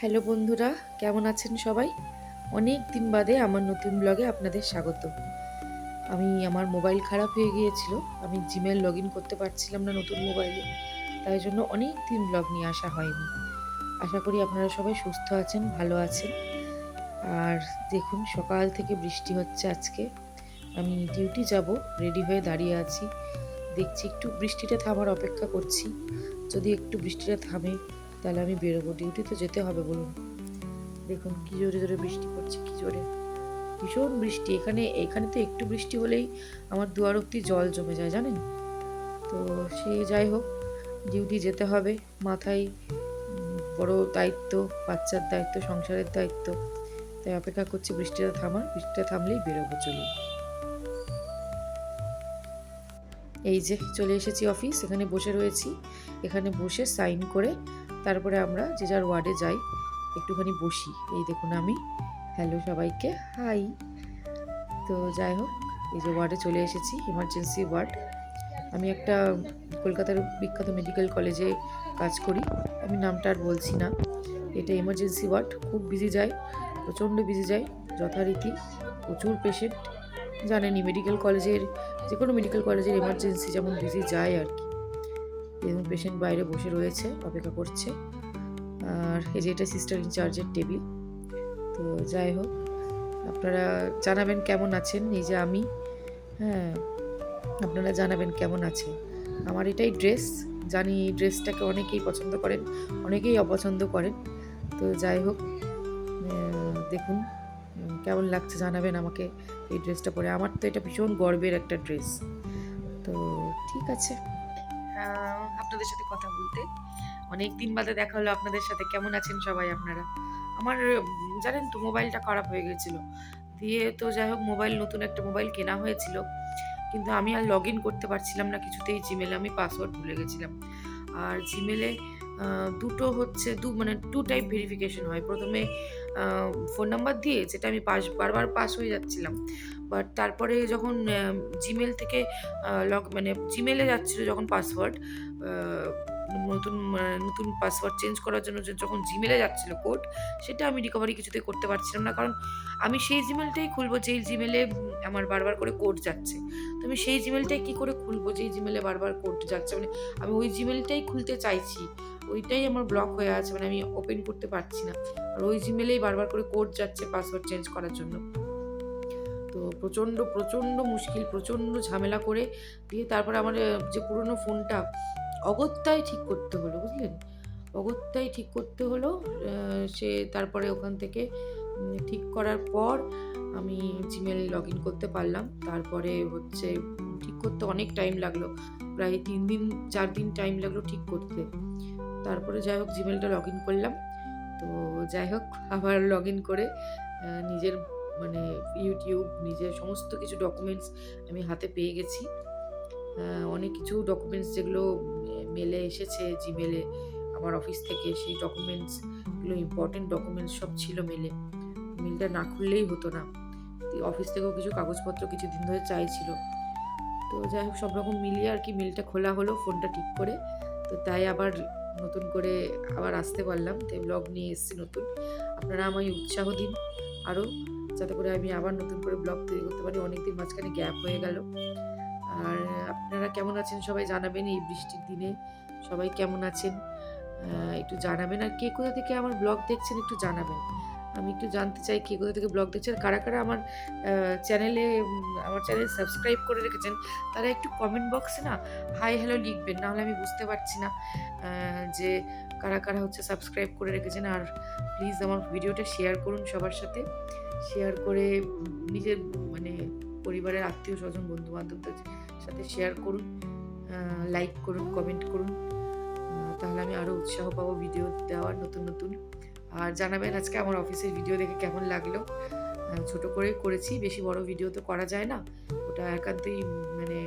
Hello বন্ধুরা, কেমন আছেন সবাই? অনেক দিন বাদে আমার নতুন ব্লগে আপনাদের স্বাগত। আমি, আমার মোবাইল খারাপ হয়ে গিয়েছিল, আমি জিমেল লগ ইন করতে পারছিলাম না নতুন মোবাইলে, তাই জন্য অনেক দিন ব্লগ নিয়ে আসা হয়নি। আশা করি আপনারা সবাই সুস্থ আছেন, ভালো আছেন। আর দেখুন, সকাল থেকে বৃষ্টি হচ্ছে আজকে। আমি ডিউটি যাব, রেডি হয়ে দাঁড়িয়ে আছি। দেখছি একটু বৃষ্টিটা থামার অপেক্ষা করছি। যদি একটু বৃষ্টিটা থামে তাহলে আমি বেরোবো ডিউটি তো যেতে হবে বলুন। দেখুন কি জোরে জোরে বৃষ্টি পড়ছে, কি জোরে। ভীষণ বৃষ্টি, এখানে এখানে তো একটু বৃষ্টি হলেই আমার দুয়ার অব্দি জল জমে যায়, জানেন? তো সে যাই হোক ডিউটি যেতে হবে, মাথায় বড় দায়িত্ব, বাচ্চার দায়িত্ব, সংসারের দায়িত্ব। তাই অপেক্ষা করছি বৃষ্টিটা থামার, বৃষ্টিটা থামলেই বেরোবো, চলুন। এই যে, চলে এসেছি অফিস এখানে বসে রয়েছি। এখানে বসে সাইন করে তারপরে আমরা যে যার ওয়ার্ডে যাই, একটুখানি বসি। এই দেখুন আমি। হ্যালো সবাইকে। হাই তো যাই হোক, এই যে ওয়ার্ডে চলে এসেছি ইমার্জেন্সি ওয়ার্ড আমি একটা কলকাতার বিখ্যাত মেডিকেল কলেজে কাজ করি। আমি নামটা আর বলছি না। এটা ইমার্জেন্সি ওয়ার্ড খুব বিজি যায়, প্রচণ্ড বিজি যায়, যথারীতি প্রচুর পেশেন্ট জানেনি মেডিকেল কলেজের যে কোনো মেডিকেল কলেজের এমার্জেন্সি যেমন বিজি যায় আর কি। এবং পেশেন্ট বাইরে বসে রয়েছে, অপেক্ষা করছে। আর এই যে এটা সিস্টার ইনচার্জের টেবিল তো যাই হোক, আপনারা জানাবেন কেমন আছেন? এই যে আমি হ্যাঁ আপনারা জানাবেন কেমন আছে আমার এটাই ড্রেস জানি এই ড্রেসটাকে অনেকেই পছন্দ করেন, অনেকেই অপছন্দ করেন। তো যাই হোক দেখুন, কেমন লাগছে জানাবেন আমাকে এই ড্রেসটা পরে। আমার তো এটা ভীষণ গর্বের একটা ড্রেস তো ঠিক আছে। আপনাদের সাথে কথা বলতে। অনেক দিন বাদে দেখা হলো আপনাদের সাথে। কেমন আছেন সবাই আপনারা? আমার জানেন তো, মোবাইলটা খারাপ হয়ে গেছিল। দিয়ে তো যাই হোক, মোবাইল, নতুন একটা মোবাইল কেনা হয়েছিল। কিন্তু আমি আর লগ ইন করতে পারছিলাম না কিছুতেই জিমেলে আমি পাসওয়ার্ড ভুলে গেছিলাম। আর জিমেলে দুটো হচ্ছে, দু মানে টু টাইপ ভেরিফিকেশন হয়। প্রথমে ফোন নাম্বার দিয়ে যেটা আমি পাস, বারবার পাস হয়ে যাচ্ছিলাম। বাট তারপরে যখন জিমেল থেকে লগ মানে জিমেলে যাচ্ছিল যখন পাসওয়ার্ড নতুন মানে নতুন পাসওয়ার্ড চেঞ্জ করার জন্য যখন জিমেলে যাচ্ছিল কোড সেটা আমি রিকভারি কিছুতে করতে পারছিলাম না। কারণ আমি সেই জিমেলটাই খুলবো, যেই জিমেলে আমার বারবার করে কোড যাচ্ছে। তো আমি সেই জিমেলটাই কী করে খুলবো, যেই জিমেলে বারবার কোড যাচ্ছে? মানে আমি ওই জিমেলটাই খুলতে চাইছি। ওইটাই আমার ব্লক হয়ে আছে মানে আমি ওপেন করতে পারছি না। আর ওই জিমেলেই বারবার করে কোড যাচ্ছে পাসওয়ার্ড চেঞ্জ করার জন্য। তো প্রচণ্ড প্রচণ্ড মুশকিল, প্রচণ্ড ঝামেলা করে দিয়ে তারপরে আমার যে পুরনো ফোনটা, অগত্যাই ঠিক করতে হলো, বুঝলেন? অগত্যাই ঠিক করতে হলো সে তারপরে ওখান থেকে ঠিক করার পর আমি জিমেল লগ ইন করতে পারলাম। তারপরে হচ্ছে, ঠিক করতে অনেক টাইম লাগল, প্রায় তিন দিন, চার দিন টাইম লাগল ঠিক করতে। তারপরে যাই হোক জিমেলটা লগ ইন করলাম। তো যাই হোক, আবার লগ ইন করে নিজের মানে ইউটিউব নিজের সমস্ত কিছু ডকুমেন্টস আমি হাতে পেয়ে গেছি। অনেক কিছু ডকুমেন্টস যেগুলো মেলে এসেছে জিমেলে আমার অফিস থেকে, সেই ডকুমেন্টসগুলো ইম্পর্টেন্ট ডকুমেন্টস সব ছিল মেলে। মেলটা না খুললেই হতো না। অফিস থেকেও কিছু কাগজপত্র কিছু দিন ধরে চাইছিল। তো যাই হোক, সব রকম মিলিয়ে আর কি মেলটা খোলা হলো ফোনটা ঠিক করে। তো তাই আবার নতুন করে আবার আসতে পারলাম। তাই ব্লগ নিয়ে এসেছি নতুন। আপনারা আমায় উৎসাহ দিন আরও, যাতে করে আমি আবার নতুন করে ব্লগ তৈরি করতে পারি। অনেকদিন মাঝখানে গ্যাপ হয়ে গেল। আর আপনারা কেমন আছেন সবাই জানাবেন এই বৃষ্টির দিনে। সবাই কেমন আছেন? একটু জানাবেন। আর কে কোথা থেকে আমার ব্লগ দেখছেন একটু জানাবেন। আমি একটু জানতে চাই কে কোথা থেকে ব্লগ দেখছেন, কারা কারা আমার চ্যানেলে আমার চ্যানেল সাবস্ক্রাইব করে রেখেছেন, তারা একটু কমেন্ট বক্সে না হাই হ্যালো লিখবেন, নাহলে আমি বুঝতে পারছি না যে কারা কারা হচ্ছে সাবস্ক্রাইব করে রেখেছেন, আর প্লিজ আমার ভিডিওটা শেয়ার করুন সবার সাথে শেয়ার করে নিজের মানে পরিবারের আত্মীয় স্বজন বন্ধু বান্ধবদের সাথে শেয়ার করুন লাইক করুন কমেন্ট করুন তাহলে আমি আরও উৎসাহ পাবো ভিডিও দেওয়ার নতুন নতুন। আর জানাবেন আজকে আমার অফিসের ভিডিও দেখে কেমন লাগল। ছোট করে করেছি, বেশি বড় ভিডিও তো করা যায় না। ওটা একান্তই মানে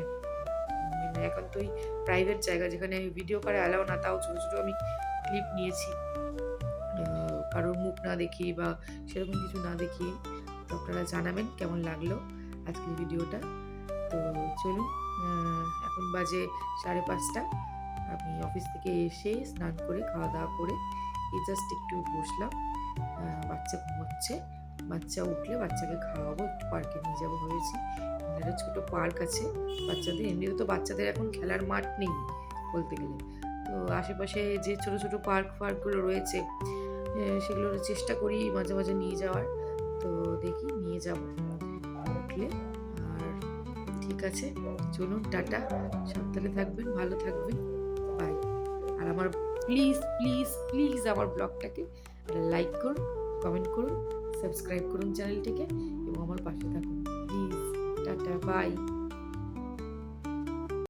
একান্তই প্রাইভেট জায়গা। যেখানে ভিডিও করে অ্যালাও না, তাও ছোটো ছোটো আমি ক্লিপ নিয়েছি। কারোর মুখ না দেখিয়ে বা সেরকম কিছু না দেখিয়ে তো আপনারা জানাবেন কেমন লাগল আজকের ভিডিওটা তো চলুন এখন বাজে সাড়ে পাঁচটা। আমি অফিস থেকে এসে স্নান করে, খাওয়া দাওয়া করে জাস্ট একটু বসলাম। বাচ্চা ঘুমোচ্ছে। বাচ্চা উঠলে বাচ্চাকে খাওয়াবো, একটু পার্কে নিয়ে যাব ভেবেছি। একটা ছোটো পার্ক আছে। বাচ্চাদের এমনিতে তো বাচ্চাদের এখন খেলার মাঠ নেই বলতে গেলে। তো আশেপাশে যে ছোট ছোট পার্ক ফার্কগুলো রয়েছে সেগুলোর চেষ্টা করি মাঝে মাঝে নিয়ে যাওয়ার। তো দেখি নিয়ে যাব। উঠলে, আর ঠিক আছে। চলুন, টাটা। সাবধানে থাকবেন, ভালো থাকবেন। বাই আর আমার প্লিজ প্লিজ প্লিজ আমার ব্লগটাকে লাইক করুন কমেন্ট করুন সাবস্ক্রাইব করুন চ্যানেলটিকে এবং আমার পাশে থাকুন। Please tata bye